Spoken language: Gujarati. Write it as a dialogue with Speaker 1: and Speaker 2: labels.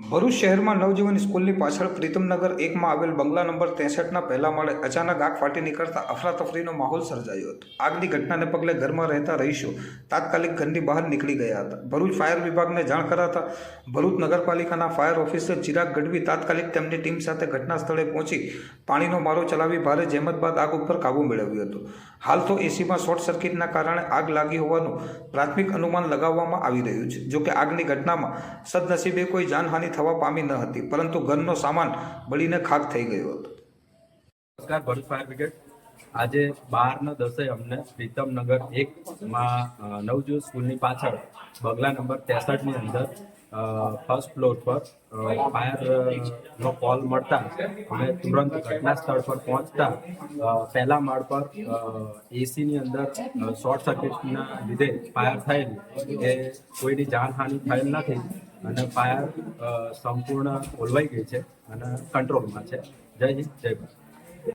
Speaker 1: ભરૂચ શહેરમાં નવજીવન સ્કૂલની પાછળ પ્રીતમનગર એકમાં આવેલ બંગલા નંબર ત્રેસઠના પહેલા માળે અચાનક આગ ફાટી નીકળતા અફરાતફરીનો માહોલ સર્જાયો હતો. આગની ઘટનાને પગલે ઘરમાં રહેતા રહીશો તાત્કાલિક ઘરની બહાર નીકળી ગયા હતા. ભરૂચ ફાયર વિભાગને જાણ કરાતા ભરૂચ નગરપાલિકાના ફાયર ઓફિસર ચિરાગ ગઢવી તાત્કાલિક તેમની ટીમ સાથે ઘટના સ્થળે પહોંચી પાણીનો મારો ચલાવી ભારે જહેમત બાદ આગ ઉપર કાબૂ મેળવ્યો હતો. હાલ તો એસીમાં શોર્ટ સર્કિટના કારણે આગ લાગી હોવાનું પ્રાથમિક અનુમાન લગાવવામાં આવી રહ્યું છે. જોકે આગની ઘટનામાં સદનસીબે કોઈ જાનહાનિ થવા પામી ન હતી, પરંતુ ઘરનો સામાન બળીને ખાક થઈ ગયો હતો.
Speaker 2: નમસ્કાર, ભરૂચ ફાયર બ્રિગેડ. આજે બારના દસે અમને પ્રીતમનગર એક માં નવજોત સ્કૂલની પાછળ, બગલા નંબર ત્રેસઠની અંદર ફર્સ્ટ ફ્લોર પર ફાયર ફાયરનો કોલ મળતા, અમે તુરંત ઘટના સ્થળ પર પહોંચતા પહેલા માળ પર એસીની અંદર શોર્ટ સર્કિટના લીધે ફાયર થયેલ, એ કોઈની જાનહાનિ થયેલ નથી. અને ફાયર સંપૂર્ણ ઓલવાઈ ગઈ છે અને કંટ્રોલમાં છે. જય હિન્દ જય ભારત.